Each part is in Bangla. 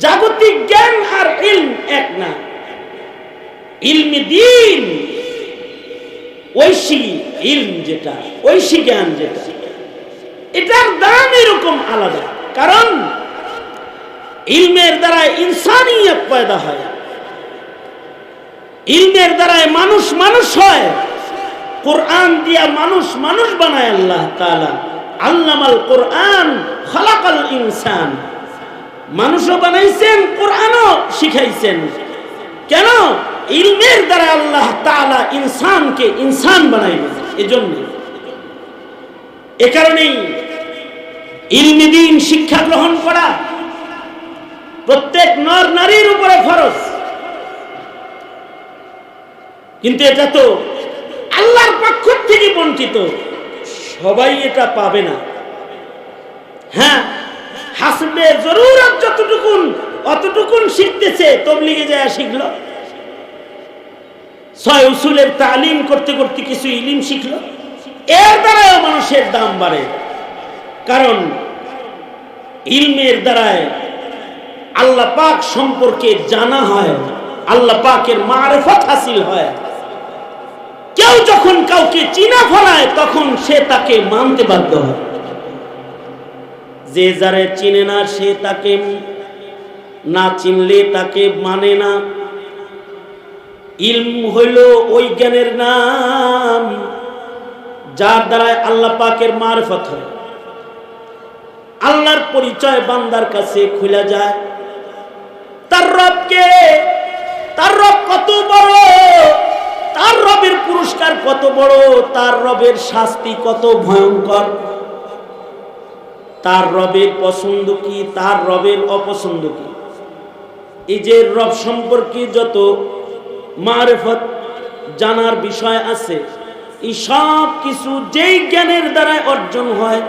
জাগতিক জ্ঞান আর ইলম এক না। ইলমি দিন। ঐশী ইলম যেটা, ঐশী জ্ঞান যেটা। এটার দাম এরকম আলাদা। কারণ ইলমের দ্বারা ইনসানিয়ত পয়দা হয়। ইলমের দ্বারায় মানুষ মানুষ হয়। কোরআন দিয়া মানুষ মানুষ বানায় আল্লাহ তাআলা। আল্লামাল কোরআন খালাকাল ইনসান। মানুষও বানাইছেন, কোরআনও শিখাইছেন। কেন? ইলমের দ্বারা আল্লাহ তাআলা ইনসানকে ইনসান বানাইবেন, এজন্য। এ কারণেই ইলমি দিন, শিক্ষা গ্রহণ করা প্রত্যেক নর নারীর উপরে খরচ কিন্তু এটা তো আল্লাহর পক্ষ থেকে বঞ্চিত। সবাই এটা পাবে না। হ্যাঁ হাসবে, জরুরত যতটুকুন, অতটুকুন শিখতেছে, তবলিগে যায় শিখলো। ছয় উসুলের তালিম করতে করতে কিছু ইলিম শিখলো। এর দ্বারাও মানুষের দাম বাড়ে। কারণ ইলমের দ্বারায় আল্লাহ পাক সম্পর্কে জানা হয়, আল্লাহ পাকের মারফত হাসিল হয়। কেউ যখন কাউকে চিনা ফলায়, তখন সে তাকে মানতে বাধ্য হয়। যে যারে চিনে না সে তাকে না চিনলে তাকে মানে না। ইলম হইল ওই জ্ঞানের নাম, যার দ্বারা আল্লাহ পাকের মারফত হয়। আল্লাহর পরিচয় বান্দার কাছে খুলে যায়। তার রবকে তার রব কত বড়? তার রবের পুরস্কার কত বড়? তার রবের শাস্তি কত ভয়ঙ্কর? তার রবের পছন্দ কি, তার রবের অপছন্দ কি? এই যে রব সম্পর্কে যত মারেফত জানার বিষয় আছে, এই সব কিছু যেই জ্ঞানের দ্বারা অর্জন হয়,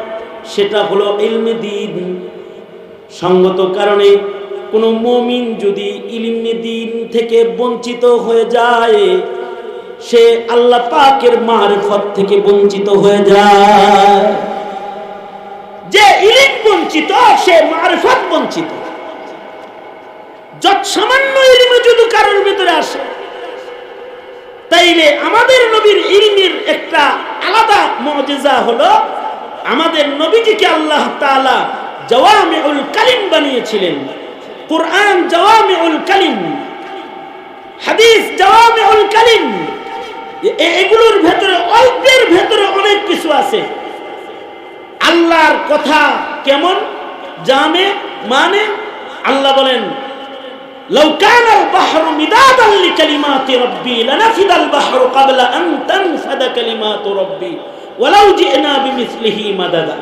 সেটা হলো ইলমে দিন। সঙ্গত কারণে কোনো মমিন যদি ইলমে দিন থেকে বঞ্চিত হয়ে যায়, সে আল্লাহ পাকের মারফত থেকে বঞ্চিত হয়ে যায়। যে ইলিম বঞ্চিত, সে মারফত বঞ্চিত। যত সামান্য ইলিমে যদি কারোর ভিতরে আসে, তাইলে আমাদের নবীর ইলমের একটা আলাদা মজেজা হলো, আমাদের নবীজিকে আল্লাহ তাআলা জওয়ামিউল কালিম বানিয়েছিলেন। কোরআন জওয়ামিউল কালিম, হাদিস জওয়ামিউল কালিম এগুলোর ভেতরে, অল্পের ভেতরে অনেক কিছু আছে। আল্লাহর কথা কেমন জানে মানে আল্লাহ বলেন لو كان البحر مدادا لكلمات ربي لنفد البحر قبل أن تنفد كلمات ربي ولو جئنا بمثله مددا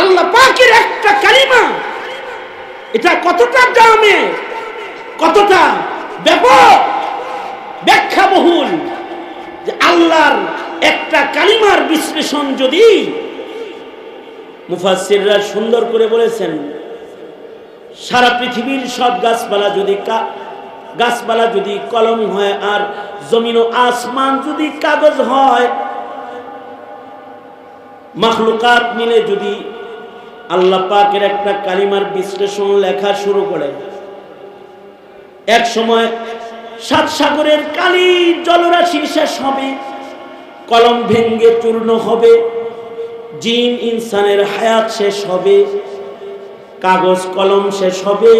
আল্লাহ পাকের একটা কালিমা এটা কতটা দামে কতটা ব্যাপক ব্যাখ্যা বহুল যে আল্লাহর একটা কালিমার বিশ্লেষণ যদি মুফাসসিররা সুন্দর করে বলেছেন, সারা পৃথিবীর সব গাছপালা যদি গাছপালা যদি কলম হয় আর জমিন ও আসমান যদি কাগজ হয়, মাখলুকাত মিলে যদি আল্লাহ পাকের একটা কালিমার বিশ্লেষণ লেখা শুরু করে, এক সময় সাত সাগরের কালি জলরাশি শেষ হবে, কলম ভেঙ্গে চূর্ণ হবে, জিন ইনসানের হায়াত শেষ হবে, কাগজ কলম শেষ হবে,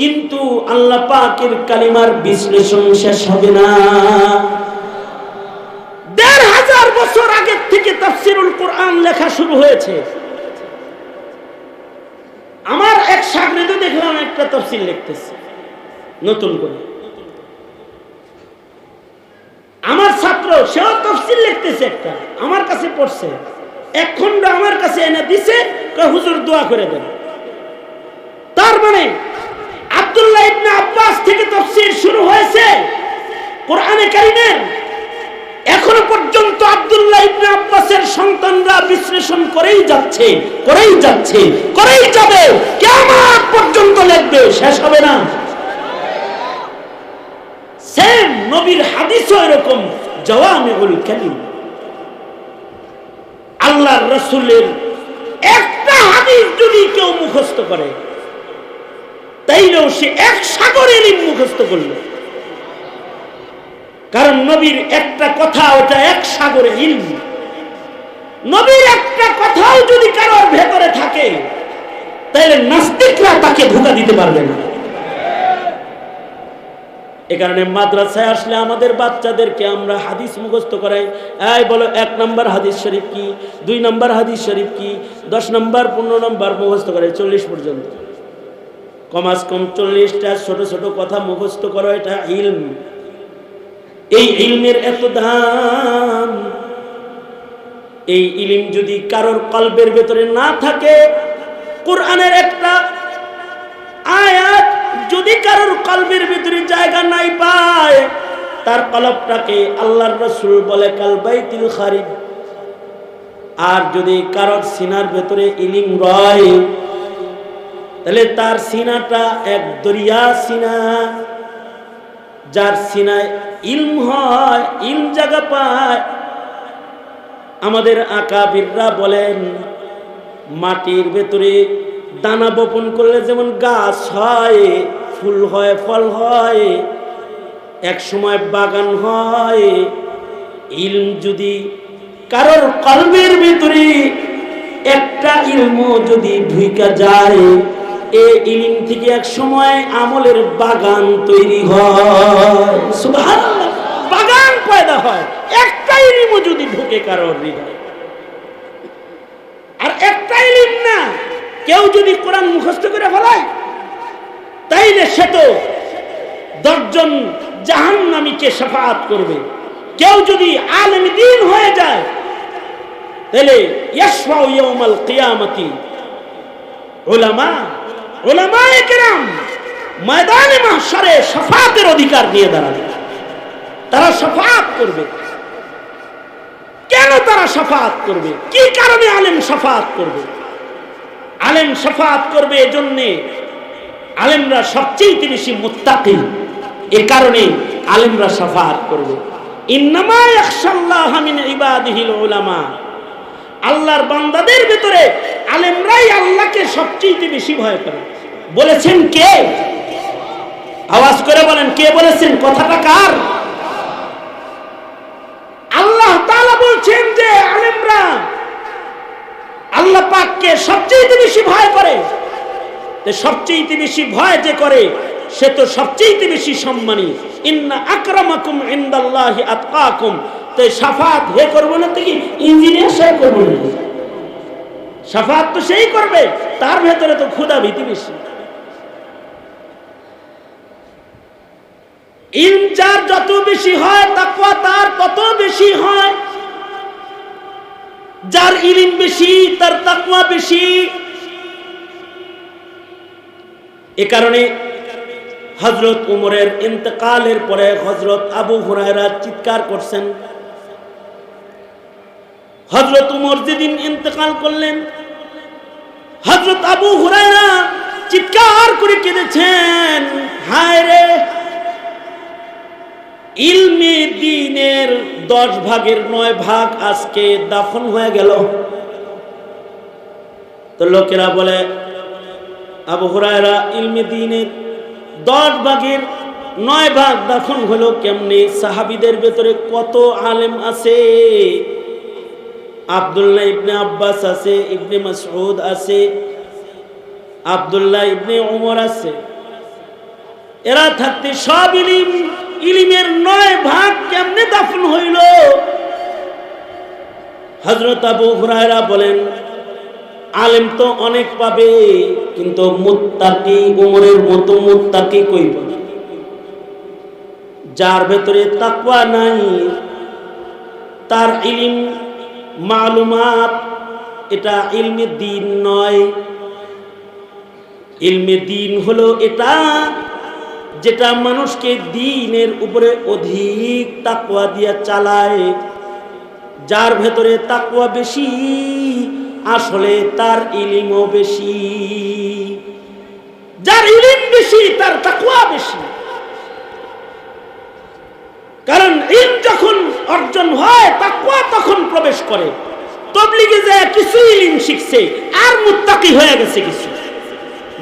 কিন্তু আল্লাহ পাকের কালিমার বিশ্লেষণ শেষ হবে না। দেড় হাজার বছর আগের থেকে তাফসিরুল কোরআন লেখা শুরু হয়েছে। আমার এক সাগরেদও দেখলাম একটা তফসিল লিখতেছে, নতুন করে। আমার ছাত্র, সেও তফসিল লিখতেছে একটা, আমার কাছে পড়ছে। এক খণ্ড আমার কাছে এনে দিছে হুজুর, দোয়া করে দেন। তার মানে আব্দুল্লাহ ইবনে আব্বাস থেকে তফসির শুরু হয়েছে কোরআনে কারিমের। এখনও পর্যন্ত আব্দুল্লাহ ইবনে আব্বাসের সন্তানরা বিশ্লেষণ করেই যাচ্ছে করেই যাচ্ছে, করেই যাবে। কিয়ামত পর্যন্ত লিখবে, শেষ হবে না। সেম নবীর হাদিসও এরকম জওয়ামিউল কালিম আল্লাহর রসুলের একটা হাদিস যদি কেউ মুখস্থ করে, তাইলেও সে এক সাগর ইলিম মুখস্থ করল। কারণ নবীর একটা কথা ওটা এক সাগরে ইলম। নবীর একটা কথাও যদি কারোর ভেতরে থাকে তাহলে নাস্তিকরা তাকে ধোকা দিতে পারবে না। এ কারণে মাদ্রাসায় আসলে আমাদের বাচ্চাদেরকে আমরা হাদিস মুখস্থ করাই। এই বলো, এক নম্বর হাদিস শরীফ কি? দুই নম্বর হাদিস শরীফ কি? দশ নম্বর, পনেরো নম্বর মুখস্থ করাই, চল্লিশ পর্যন্ত। কমাস কম চল্লিশটা ছোট ছোট কথা মুখস্থ করো, এটা ইলম। এই ইলমের এত দাম। এই ইলিম যদি কারোর কল্পের ভেতরে না থাকে, কোরআনের একটা আয়াত যদি কারোর কলবের ভিতরে জায়গা নাই পায়, তার কলবটাকে আল্লাহর রসুল বলে কালবাইতিল খারিব। আর যদি কারোর সিনার ভেতরে ইলিম রয়, তাহলে তার সিনাটা এক দরিয়া সিনা। যার সিনায় ইলম হয়, ইলম জায়গা পায়। আমাদের আকাবিররা বলেন, মাটির ভেতরে দানা বপন করলে যেমন গাছ হয়, ফুল হয়, ফল হয়, এক সময় বাগান হয়, ইলম যদি কারোর কলমের ভিতরে একটা ইলম যদি ঢুইকা যায়, এ ইলিম থেকে এক সময় আমলের বাগান তৈরি হয়। বাগান পয়দা হয়, একটা ইলিমও যদি ঢুকে কারোর হৃদয়। আর একটা ইলিম না কেউ যদি কোরআন মুখস্থ করে ফেলায়, তাইলে সে তো দশজন জাহান্নামীকে সাফাত করবে। কেউ যদি আলেম দিন হয়ে যায় তাহলে ইয়াসফাউ ইয়াউমাল কিয়ামতি। উলামা, উলামায়ে কেরাম ময়দানে মাহশারে সাফাতের অধিকার নিয়ে দাঁড়াবে। তারা সাফাত করবে। কেন তারা সাফাত করবে? কি কারণে আলেম সাফাত করবে? আলেম সাফাত করবে এজন্যে আলেমরা সবচেয়ে বেশি মুত্তাকি। এ কারণে আলেমরা সাফাত করবে। ইন্নামা ইয়াখশাল্লাহ মিন ইবাদিহিল উলামা। আল্লাহর বান্দাদের ভিতরে আলেমরাই আল্লাহকে সবচেয়ে বেশি ভয় করে। বলেছেন কে? আওয়াজ করে বলেন, কে বলেছেন? কথাটা কার? আল্লাহ তাআলা বলছেন যে আলেমরা পাককে সবচেয়ে বেশি ভয় করে। সবচেয়ে বেশি ভয় যে করে, সে তো সবচেয়ে বেশি সম্মানী। ইন্না আকরামাকুম ইনদাল্লাহি আতকাকুম। তো সাফাত হে করব না তো কি ইঞ্জিনিয়ার সে করব না। সাফাত তো সেই করবে, তার ভেতরে তো ক্ষুধা ভীতি বেশি। ইলম যার যত বেশি হয়, তাকওয়া তার তত বেশি হয়। যার ইলিম বেশি, তার তাকওয়া বেশি। এ কারণে হজরত উমরের ইন্তকালের পরে হজরত আবু হুরায়রা চিৎকার করছেন। হজরত উমর যেদিন ইন্তকাল করলেন হজরত আবু হুরায়রা চিৎকার করে কেঁদেছেন হায় রে ইলমে দিনের দশ ভাগের নয় ভাগ আজকে দাফন হয়ে গেল। তো লোকেরা বলে, আবু ইলমে দিনের দশ ভাগের নয় ভাগ দাফন হলো কেমনি? সাহাবিদের ভেতরে কত আলেম আছে? আবদুল্লাহ ইবনে আব্বাস আছে, ইবনে মাসউদ আছে, আবদুল্লাহ ইবনে ওমর আছে। এরা থাকতে সব ইলিম। ইলিমের নয় ভাগ কেমনে দাফন হইল? হজরত আবু হুরায়রা বলেন, আলেম তো অনেক পাবে, কিন্তু মুত্তাকি উমরের মতো মুত্তাকি কইব যার ভেতরে তাকওয়া নাই, তার ইলিম মালুমাত, এটা ইলমে দিন নয়। ইলমে দিন হলো এটা যেটা মানুষকে দিনের উপরে অধিক তাকুয়া দিয়া চালায়, যার ভেতরে তাকুয়া বেশি, আসলে তার ইলিমও বেশি। যার ইলিম বেশি, তার তাকুয়া বেশি। কারণ ইলম যখন অর্জন হয় তাকুয়া তখন প্রবেশ করে। তবলিগে যায়, কিছু ইলিম শিখছে, আর মুত্তাকি হয়ে গেছে কিছু।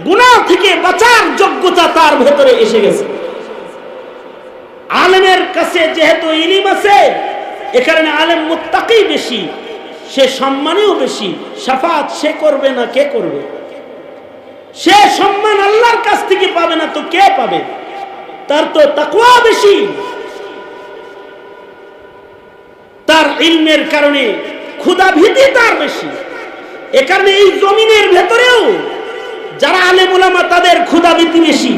গুনাহ থেকে বাঁচার যোগ্যতা তার ভেতরে এসে গেছে। আলেমের কাছে যেহেতু ইলিম আছে এ কারণে আলেম মুত্তাকি বেশি, সে সম্মানেও বেশি সাফাত সে করবে না কে করবে? সে সম্মান আল্লাহর কাছ থেকে পাবে না তো কে পাবে? তার তো তাকুয়া বেশি। তার ইলমের কারণে ক্ষুধা ভীতি তার বেশি। এ কারণে এই জমিনের ভেতরেও যারা আলেম ওলামা, তাদের ক্ষুধা ভীতি বেশি।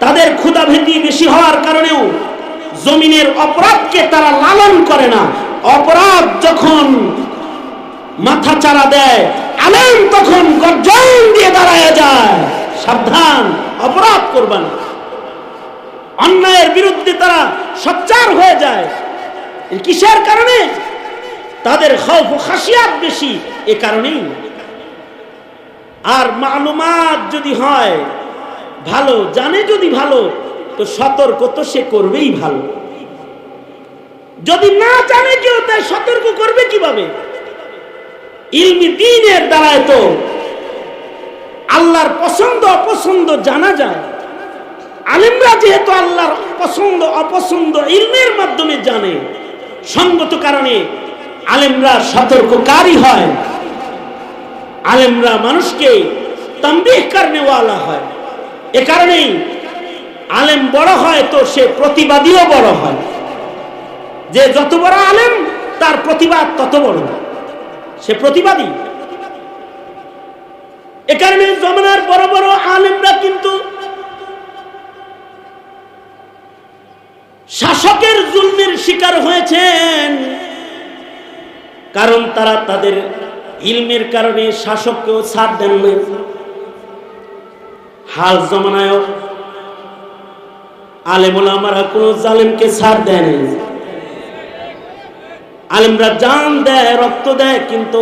তাদের ক্ষুধা ভীতি বেশি হওয়ার কারণেও জমিনের অপরাধকে তারা লালন করে না। অপরাধ যখন মাথা চারা দেয়, আলেম তখন গর্জন দিয়ে দাঁড়ায় যায়। সাবধান, অপরাধ করবেন অন্যায়ের বিরুদ্ধে তারা সচ্চার হয়ে যায়। কিসের কারণে? তাদের খৌফ খাসিয়াত বেশি। এ কারণেই আর মালুমাত যদি হয়, ভালো, জানে যদি ভালো, তো সতর্ক তো সে করবেই ভালো। যদি না জানে কেউ, তাই সতর্ক করবে কীভাবে? ইলমি দিনের দ্বারায় তো আল্লাহর পছন্দ, অপছন্দ জানা যায়। আলিমরা যেহেতু আল্লাহর পছন্দ, অপছন্দ ইলমের মাধ্যমে জানে, সঙ্গত কারণে আলেমরা সতর্ককারী হয়। আলেমরা মানুষকে তম্বিহ কারণেওয়ালা হয়। এ কারণেই আলেম বড় হয় তো সে প্রতিবাদীও বড় হয়। যে যত বড় আলেম, তার প্রতিবাদ তত বড়। সে প্রতিবাদী। এ কারণে জমানার বড় বড় আলেমরা কিন্তু শাসকের জুলমের শিকার হয়েছেন। কারণ তারা তাদের ইলমের কারণে শাসককেও ছাড় দেন না হাল জমানায় আলেমুল আমারা কোনো জালেমকে ছাড় দেয় আলেমরা জান দেয়, রক্ত দেয়, কিন্তু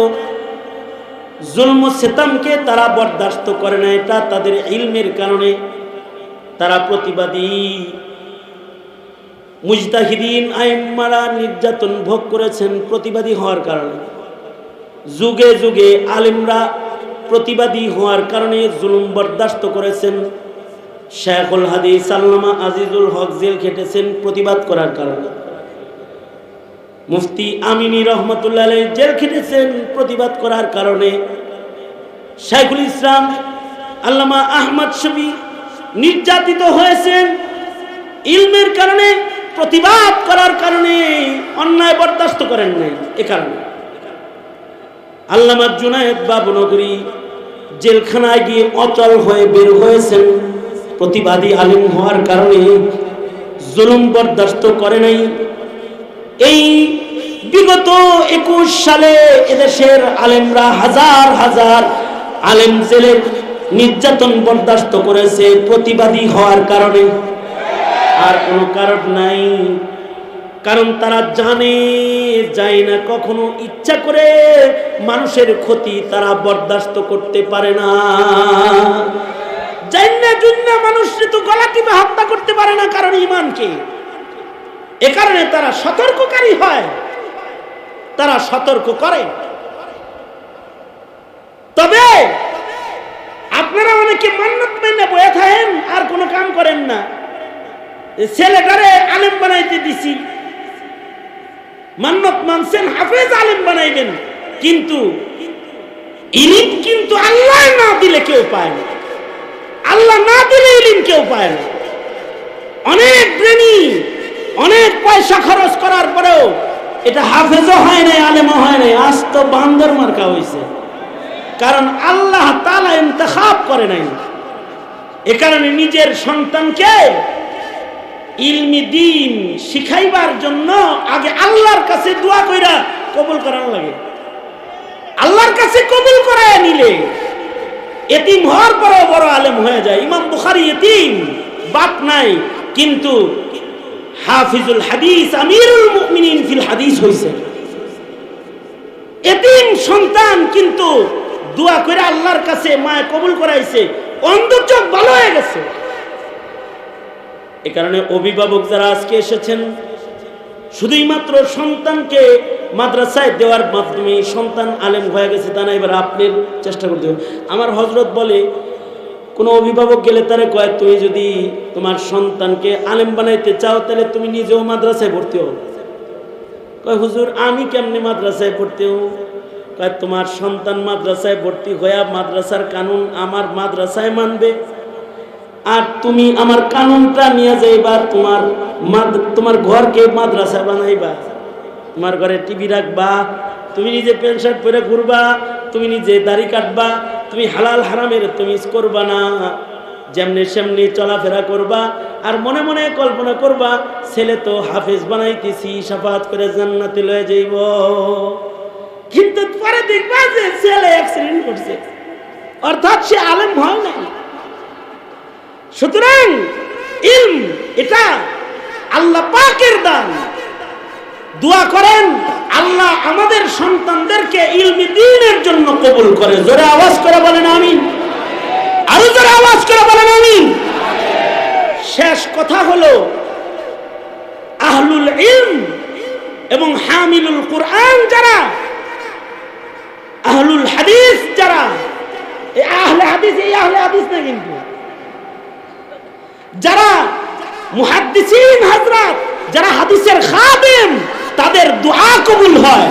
জুলম সেতামকে তারা বরদাস্ত করে না। এটা তাদের ইলমের কারণে তারা প্রতিবাদী। মুজতাহিদিন আইমারা নির্যাতন ভোগ করেছেন প্রতিবাদী হওয়ার কারণে। যুগে যুগে আলিমরা প্রতিবাদী হওয়ার কারণে জুলুম বরদাস্ত করেছেন। শেখুল হাদিস সাল্লামা আজিজুল হক জেল খেটেছেন প্রতিবাদ করার কারণে। মুফতি আমিনী রহমতুল্লাহ জেল খেটেছেন প্রতিবাদ করার কারণে। শাইখুল ইসলাম, আল্লামা আহমদ শবি নির্যাতিত হয়েছেন। ইলমের কারণে প্রতিবাদ করার কারণে অন্যায় বরদাস্ত করেন নাই, এ কারণে। আল্লামা জুনায়েদ বাবু নগরী জেলখানায় গিয়ে অচল হয়ে বের হয়েছেন। প্রতিবাদী আলিম হওয়ার কারণে জুলুম বরদাস্ত করে নাই। এই বিগত একুশ সালে এদেশের আলেমরা হাজার হাজার আলেম জেলের নির্যাতন বরদাস্ত করেছে প্রতিবাদী হওয়ার কারণে। আর কোনো কারণ নাই। কারণ তারা জানে, যায় না কখনো ইচ্ছা করে মানুষের ক্ষতি তারা বরদাস্ত করতে পারে না। তো করতে পারে না কারণ তারা সতর্ককারী হয়। তারা সতর্ক করে। তবে আপনারা অনেকে আর কোনো কাম করেন না। ছেলেটারে আলেম বানাইতে দিছি। মান্নত মানছেন, হাফেজ আলেম বানাইবেন। কিন্তু ইলিম কিন্তু আল্লাহ না দিলে কেউ পায় না। আল্লাহ না দিলে ইলিম কেউ পায় না। অনেক ব্রেনি অনেক পয়সা খরচ করার পরেও এটা হাফেজও হয় নাই, আলেমও হয় নাই, আজ তো বান্দর মার্কা হয়েছে কারণ আল্লাহ তালা ইন্তখাব করে নাই। এ কারণে নিজের সন্তানকে ইলমি দিন শিখাইবার জন্য আগে আল্লাহর কাছে দোয়া কইরা কবুল করার লাগে। আল্লাহর কাছে কবুল করায় নিলে এতিম হওয়ার পরেও বড় আলেম হয়ে যায়। ইমাম বুখারি এতিম, বাপ নাই, কিন্তু হাফিজুল হাদিস, আমিরুল মুমিনিন ফিল হাদিস হইছে। এতিম সন্তান কিন্তু দোয়া করে আল্লাহর কাছে মায় কবুল করাইছে অন্ধচোখ ভালো হয়ে গেছে। এ কারণে অভিভাবক যারা আজকে এসেছেন শুধুই মাত্র সন্তানকে মাদ্রাসায় দেওয়ার মাধ্যমে সন্তান আলেম হয়ে গেছে তা না, এবার আপনার চেষ্টা করতে হবে। আমার হজরত বলে, কোনো অভিভাবক গেলে তারে কয়, তুমি যদি তোমার সন্তানকে আলেম বানাইতে চাও, তাহলে তুমি নিজেও মাদ্রাসায় ভর্তি হও। কয়, হুজুর, আমি কেমনে মাদ্রাসায় ভর্তি হও? কয়, তোমার সন্তান মাদ্রাসায় ভর্তি হইয়া মাদ্রাসার কানুন আমার মাদ্রাসায় মানবে। আর তুমি আমার কানুনটা নিয়ে যাইবা, তোমার তোমার ঘরকে মাদ্রাসা বানাইবা। তোমার ঘরে টিভি রাখবা, তুমি নিজে প্যান্ট শার্ট পরে ঘুরবা, তুমি নিজে দাড়ি কাটবা, তুমি হালাল হারামের তুমি করবা না। যেমনি সেমনি চলাফেরা করবা, আর মনে মনে কল্পনা করবা, ছেলে তো হাফেজ বানাইতেছি, সাফাত করে জান্নাতে লয়ে যাইব। কিন্তু পরে দেখবা যে ছেলে অ্যাক্সিডেন্ট করছে। অর্থাৎ সে আলেম হয় না সুতরাং ইলম এটা আল্লাহ পাকের দান। দোয়া করেন, আল্লাহ আমাদের সন্তানদেরকে ইলমি দিনের জন্য কবুল করে। জোরে আওয়াজ করে বলেন আমি আরও জোরে আওয়াজ করে বলেন আমিন। শেষ কথা হলো, আহলুল ইলম এবং হামিলুল কোরআন যারা, আহলুল হাদিস যারা আহলে হাদিস, এই আহলে হাদিস না কিন্তু। যারা মুহাদ্দিসিন হযরত যারা হাদিসের খাদেম, তাদের দোয়া কবুল হয়।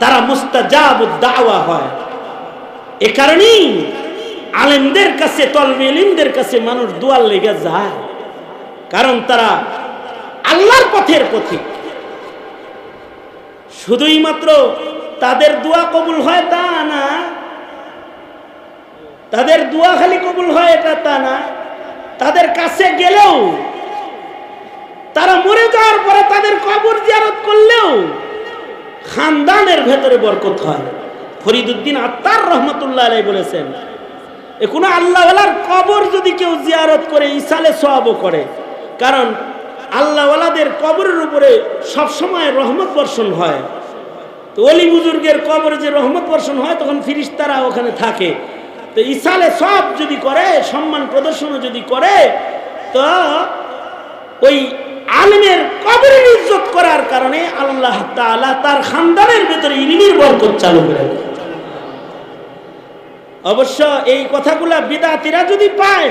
তারা মুস্তাজাবুদ দাওয়া হয়। এ কারণেই আলেমদের কাছে তলবে ইলিমদের কাছে মানুষ দোয়ার লেগে যায়। কারণ তারা আল্লাহর পথের পথে শুধুই মাত্র তাদের দোয়া কবুল হয় তা না, তাদের দোয়া খালি কবুল হয় এটা তা না। তাদের কাছে গেলেও, তারা মরে যাওয়ার পরে তাদের কবর জিয়ারত করলেও খানদানের ভেতরে বরকত হয়। ফরিদুদ্দিন আত্মার রহমতুল্লাহ আলাই বলেছেন, এ কোনো আল্লাহওয়ালার কবর যদি কেউ জিয়ারত করে, ইসালে সওয়াবও করে। কারণ আল্লাহওয়ালাদের কবরের উপরে সবসময় রহমত বর্ষণ হয়। তো অলি বুজুর্গের কবরে যে রহমত বর্ষণ হয়, তখন ফিরিস্তারা ওখানে থাকে। তো ইসালে সব যদি করে, সম্মান প্রদর্শনও যদি করে, তো ওই আলিমের কবরের ইজ্জত করার কারণে আল্লাহ তাআলা তার খানদানের ভেতরে ইলমির বরকত চালু করে অবশ্য এই কথাগুলা বিদাতিরা যদি পায়,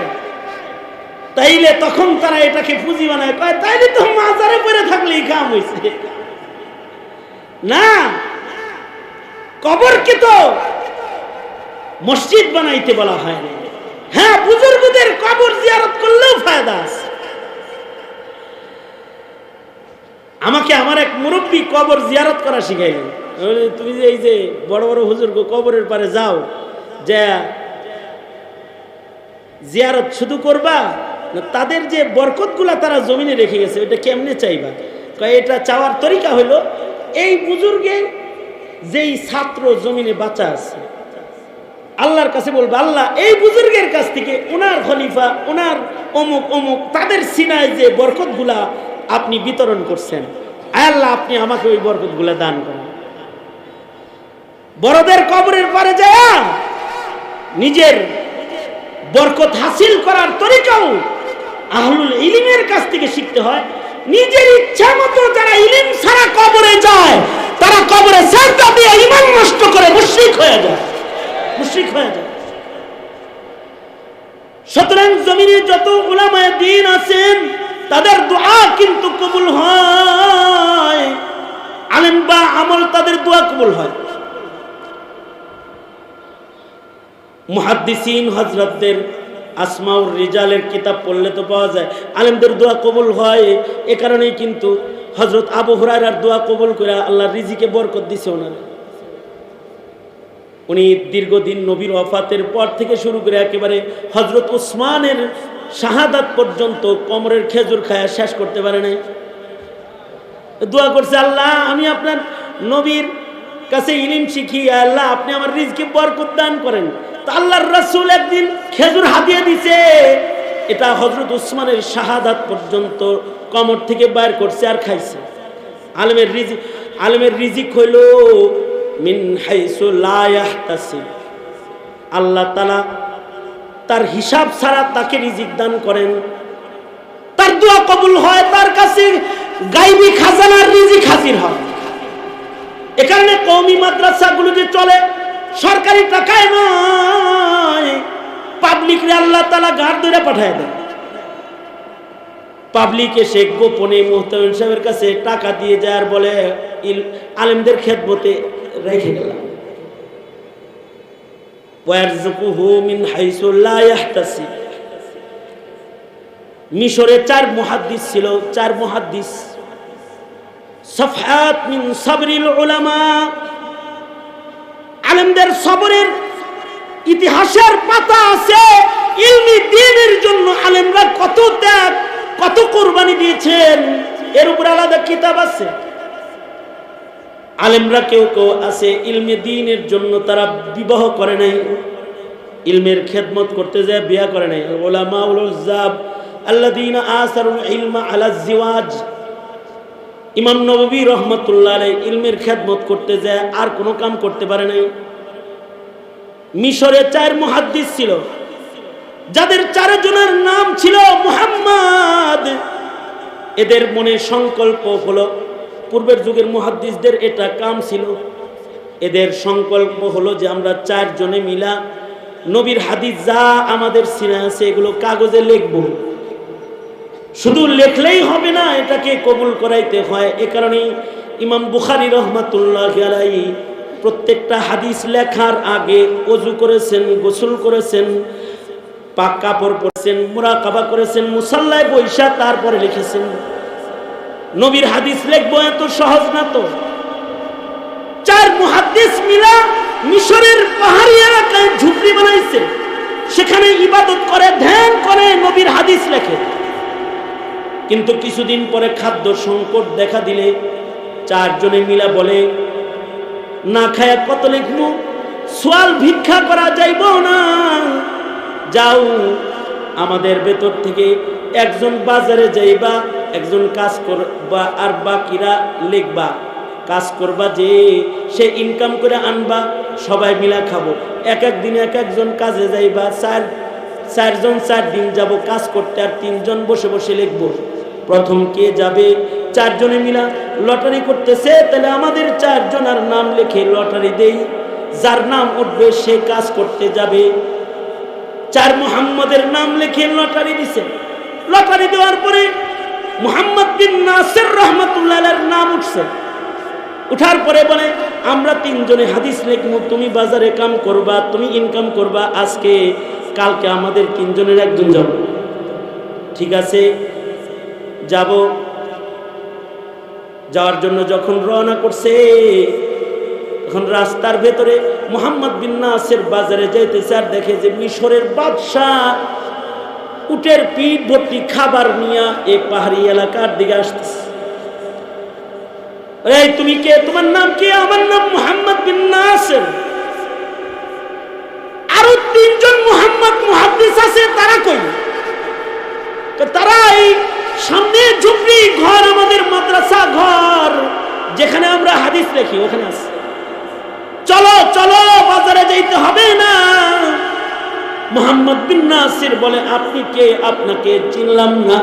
তাইলে তখন তারা এটাকে পুঁজি বানায় কয়, তাইলে তো মাজারে পড়ে থাকলেই কাম হয়েছে না, কবরকে তো মসজিদ বানাইতে বলা হয় না। হ্যাঁ বুজুর্গদের কবর জিয়ারত করলেও ফায়দা আছে। আমাকে আমার এক মুরব্বী কবর জিয়ারত করা শিখাইলেন। তুমি যে এই যে বড় বড় হুজুর কবরের পারে যাও, যে জিয়ারত শুধু করবা তাদের যে বরকতগুলা তারা জমিনে রেখে গেছে এটা কেমনে চাইবা? এটা চাওয়ার তরিকা হলো এই বুজুর্গে যেই ছাত্র জমিনে বাঁচা আছে আল্লাহর কাছে বলবে, আল্লাহ, এই বুজুর্গের কাছ থেকে ওনার খলিফা ওনার অমুক অমুক, তাদের সিনায় যে বরকতগুলা আপনি বিতরণ করছেন আল্লাহ, আপনি আমাকে ওই বরকতগুলা দান করেন। বড়দের কবরের পরে যায় নিজের বরকত হাসিল করার তরিকাও আহলুল ইলিমের কাছ থেকে শিখতে হয়। নিজের ইচ্ছা মতো যারা ইলিম ছাড়া কবরে যায়, তারা কবরে সেজদা দিয়ে ইমান নষ্ট করে মুশরিক হয়ে যায়। মুশরিক হয়ে যায়। সুতরাং জমিনে যত উলামায়ে দিন আছেন, তাদের দোয়া কিন্তু কবুল হয়। আলেম বা আমল তাদের দোয়া কবুল হয়। মুহাদ্দিসিন হজরতদের আসমাউর রিজালের কিতাব পড়লে তো পাওয়া যায়, আলেমদের দোয়া কবুল হয়। এ কারণেই কিন্তু হজরত আবু হুরায়রার দোয়া কবুল করে আল্লাহ রিজিকে বরকত দিছে ওনার। উনি দীর্ঘদিন নবীর ওয়াফাতের পর থেকে শুরু করে একেবারে হজরত ওসমানের শাহাদাত পর্যন্ত কমরের খেজুর খায়া শেষ করতে পারে নাই। দোয়া করছে, আল্লাহ, আমি আপনার নবীর কাছে ইলিম শিখি আল্লাহ, আপনি আমার রিজকে বরকত দান করেন। তো আল্লাহর রাসূল একদিন খেজুর হাতিয়ে দিছে। এটা হজরত উসমানের শাহাদাত পর্যন্ত কমর থেকে বাইর করছে আর খাইছে। আলমের রিজিক আলমের রিজিক হইল মিন আল্লাহ তাআলা তার হিসাব ছাড়া তাকে রিজিক দান করেন। তার দোয়া কবুল হয়, তার কাছে গাইবি খাজানার রিজিক হাজির হয়। এ কারণে কৌমি মাদ্রাসাগুলো যে চলে, সরকারি টাকায় নয়, পাবলিকরে আল্লাহ তালা গাড় ধরে পাঠায় দেয় পাবলিক এসে গোপনে মোহতামিম সাহেবের কাছে টাকা দিয়ে যায় আর বলে আলেমদের খেদমতে রেখে গেলাম। মিশরে চার মুহাদ্দিস ছিল, চার মুহাদ্দিস। সফহাত মিন সাবরিল উলামা। আলেমদের সবরের ইতিহাসের পাতা আছে দ্বীনের জন্য আলেমরা কত ত্যাগ, কত কোরবানি দিয়েছেন, এর উপর আলাদা কিতাব আছে। আলেমরা কেউ কেউ আছে, ইলমে দ্বীনের জন্য তারা বিবাহ করে নাই। ইলমের খেদমত করতে যায়, বিয়া করে নাই। ওলামা উল উজ্জাব আল্লাযীনা আসারুল ইলমা আলা জিওয়াজ। ইমাম নববী রহমতুল্লাহ আলাই ইলমের খেদমত করতে যায়, আর কোনো কাম করতে পারে নাই। মিশরে চার মুহাদ্দিস ছিল। যাদের চারজনের নাম ছিল মুহাম্মদ, এদের মনে সংকল্প হলো পূর্বের যুগের মুহাদ্দিসদের এটা কাম ছিল। এদের সংকল্প হলো যে আমরা চারজনে মিলা নবীর হাদিস যা আমাদের সিনে আছে এগুলো কাগজে লিখব। শুধু লেখলেই হবে না, এটাকে কবুল করাইতে হয়। এ কারণেই ইমাম বুখারি রহমাতুল্লাহ আলাই প্রত্যেকটা হাদিস লেখার আগে অজু করেছেন, গোসল করেছেন, পাক কাপড় পরেছেন, মুরাকাবা করেছেন, মুসাল্লায় বৈশা তারপরে লিখেছেন। নবীর হাদিস লিখব এত সহজ না তো? চার মুহাদ্দিস মিলা মিশরের পাহাড়ি এলাকায় ঝুপড়ি বানাইছে। সেখানে ইবাদত করে, ধ্যান করে, নবীর হাদিস লেখে। কিন্তু কিছুদিন পরে খাদ্য সংকট দেখা দিলে চারজনে মিলা বলে, না খায়া কত লিখব? সোয়াল ভিক্ষা করা যাইব না। যাও, আমাদের ভেতর থেকে একজন বাজারে যাইবা একজন কাজ করবা আর বাকিরা লিখবা। কাজ করবা যে সে ইনকাম করে আনবা, সবাই মিলা খাব। এক এক দিন এক একজন কাজে যাইবা, চার, চারজন চার দিন যাব কাজ করতে আর তিনজন বসে বসে লিখব। প্রথম কে যাবে? চারজনে মিলা লটারি করতেছে, তাহলে আমাদের চারজনের নাম লিখে লটারি দেই। যার নাম উঠবে, সে কাজ করতে যাবে। চার মুহাম্মদের নাম লিখে লটারি দিছে। লটারি দেওয়ার পরে মুহাম্মদ বিন নাসির রহমতুল্লাহ নাম উঠছে। উঠার পরে বলে, আমরা তিনজনে হাদিস লিখব, তুমি বাজারে কাম করবা, তুমি ইনকাম করবা, আজকে, কালকে আমাদের তিনজনের একজন যাব ঠিক আছে, যাব। যাওয়ার জন্য যখন রওনা করছে, তখন রাস্তার ভেতরে মোহাম্মদ বিন নাসের বাজারে যাইতেছে আর দেখে যে মিশরের বাদশাহ উটের পিঠ ভর্তি খাবার নিয়ে এই পাহাড়ি এলাকার দিকে আসতেছে। তুমি কে? তোমার নাম কে? আমার নাম মোহাম্মদ বিন আরও তিনজন মোহাম্মদ মুহাদ্দিস আছে, তারা কই? তারা এই সামনে ঝুপড়ি ঘর, আমাদের মাদ্রাসা ঘর, যেখানে আমরা হাদিস লেখি, ওখানে আছে। চলো চলো, বাজারে যাইতে হবে না। মোহাম্মদ বিন নাসির বলে, আপনি কে? আপনাকে চিনলাম না।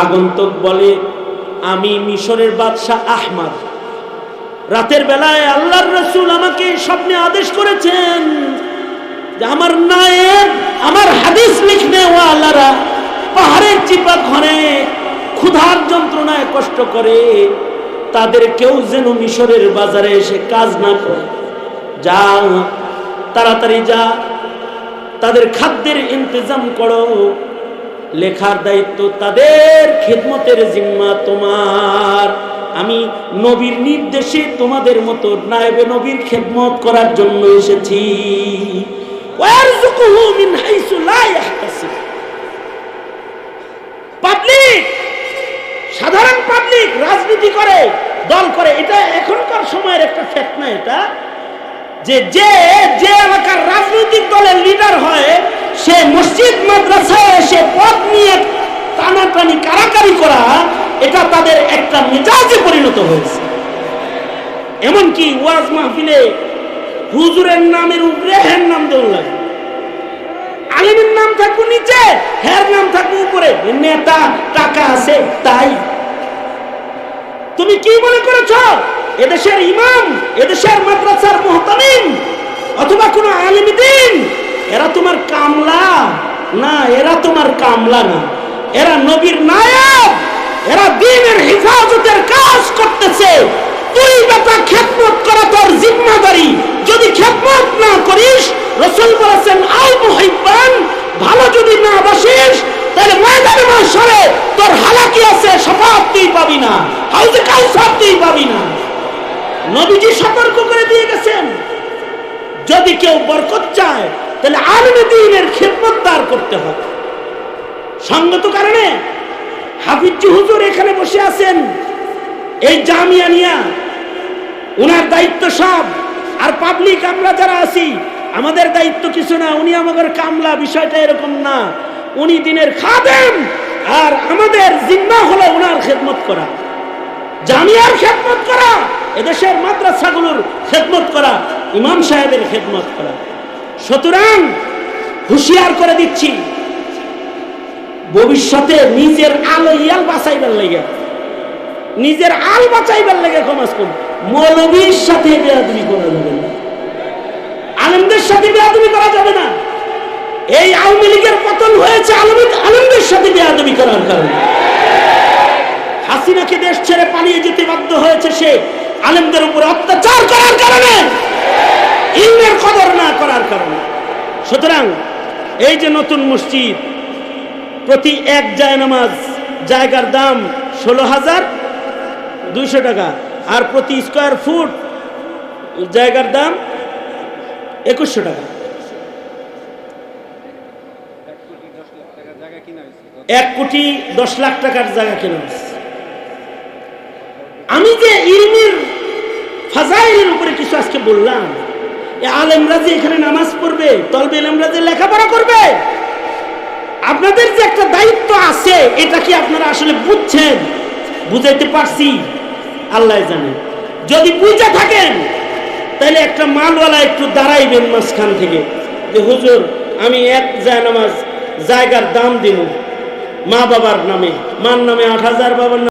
আগন্তুক বলে, আমি মিশরের বাদশাহ আহমদ। রাতের বেলায় আল্লাহর রসুল আমাকে স্বপ্নে আদেশ করেছেন যে, আমার নায়েব, আমার হাদিস লিখনে ওয়ালারা পাহাড়ের চিপা ঘরে ক্ষুধার যন্ত্রণায় কষ্ট করে, তাদের কেউ যেন মিশরের বাজারে এসে কাজ না করে। যা তাড়াতাড়ি যা। তাদের খাদ্যের ইন্তজাম করো। লেখার দায়িত্ব তাদের, খেদমতের জিম্মা তোমার। আমি নবীর নির্দেশে তোমাদের মতো নায়েবে নবীর খেদমত করার জন্য এসেছি। পাবলিক, সাধারণ পাবলিক রাজনীতি করে, দল করে, এটা এখনকার সময়ের একটা ফ্যাক্ট না এটা? যে যে যে এলাকার রাজনৈতিক দলের লিডার হয়, সে মসজিদ, মাদ্রাসায় এসে পদ নিয়ে টানাটানি কারাকারি করা, এটা তাদের একটা মেজাজে পরিণত হয়েছে। এমনকি ওয়াজ মাহফিলে হুজুরের নামের উপরে হ্যার নাম দেওয়া লাগে। আলিমের নাম থাকব নিচে হ্যার নাম থাকব উপরে। নেতা, টাকা আছে, তাই। তুমি কি মনে করেছ? এদেশের ইমাম, এদেশের মাদ্রাসার মোহতামিম, অথবা কোনো আলিম দিন, এরা তোমার কামলা না, এরা তোমার কামলা না। এরা নবীর নায়ক, এরা দিনের হেফাজতের কাজ করতেছে। তুই বেটা খেদমত করা তোর জিম্মাদারি। যদি খেদমত না করিস, রসুল বলেছেন আল মুহিব্বান, ভালো যদি না বসিস, তাহলে ময়দানে মাসরে তোর হালাকি আছে সফাত তুই পাবি না, হাউজে কাউসার তুই পাবি না। নবীজি সতর্ক করে দিয়ে গেছেন। যদি কেউ বরকত চায়, তাহলে আলমে দিনের খেদমত দার করতে হবে। সঙ্গত কারণে হাফিজু হুজুর এখানে বসে আছেন। এই জামিয়া নিয়া উনার দায়িত্ব সব। আর পাবলিক আমরা যারা আছি, আমাদের দায়িত্ব কিছু না, উনি আমাদের কামলা, বিষয়টা এরকম না। উনি দিনের খাদেম, আর আমাদের জিম্মা হলো উনার খেদমত করা। জামিয়ার খেদমত করা। এদেশের মাদ্রাসাগুলোর খেদমত করা, ইমাম সাহেবের খেদমত করা। সুতরাং হুঁশিয়ার করে দিচ্ছি, ভবিষ্যতে নিজের আলো ইয়াল বাঁচাইবার লেগে, নিজের আল বাঁচাইবার লেগে কমাস কম মৌলবীর সাথে বেয়াদবি করা যাবে না। আলমদের সাথে বেয়াদবি করা যাবে না। এই আওয়ামী লীগের পতন হয়েছে আলমী আলমদের সাথে বেয়াদবি করার কারণে। হাসিনাকে দেশ ছেড়ে পালিয়ে যেতে বাধ্য হয়েছে সে আলেমদের উপর অত্যাচার করার কারণে। ইলমের কদর না করার কারণে। সুতরাং এই যে নতুন মসজিদ, প্রতি এক জায়নামাজ জায়গার দাম ষোলো হাজার দুইশো টাকা আর প্রতি স্কোয়ার ফুট জায়গার দাম একুশশো টাকা। এক কোটি দশ লাখ টাকার জায়গা কেনা হয়েছে? আমি যে ইলমের ফাজাইলের উপরে কিছু আজকে বললাম আলেমরা যে এখানে নামাজ পড়বে, তলবে আলেমরা যে লেখাপড়া করবে? আপনাদের যে একটা দায়িত্ব আছে, এটা কি আপনারা আসলে বুঝছেন? বুঝাইতে পারছি, আল্লাহ জানে। যদি বুঝে থাকেন, তাহলে একটা মালওয়ালা একটু দাঁড়াইবেন মাঝখান থেকে, যে হুজুর, আমি এক যায় নামাজ জায়গার দাম দিব মা বাবার নামে, মার নামে আট হাজার, বাবার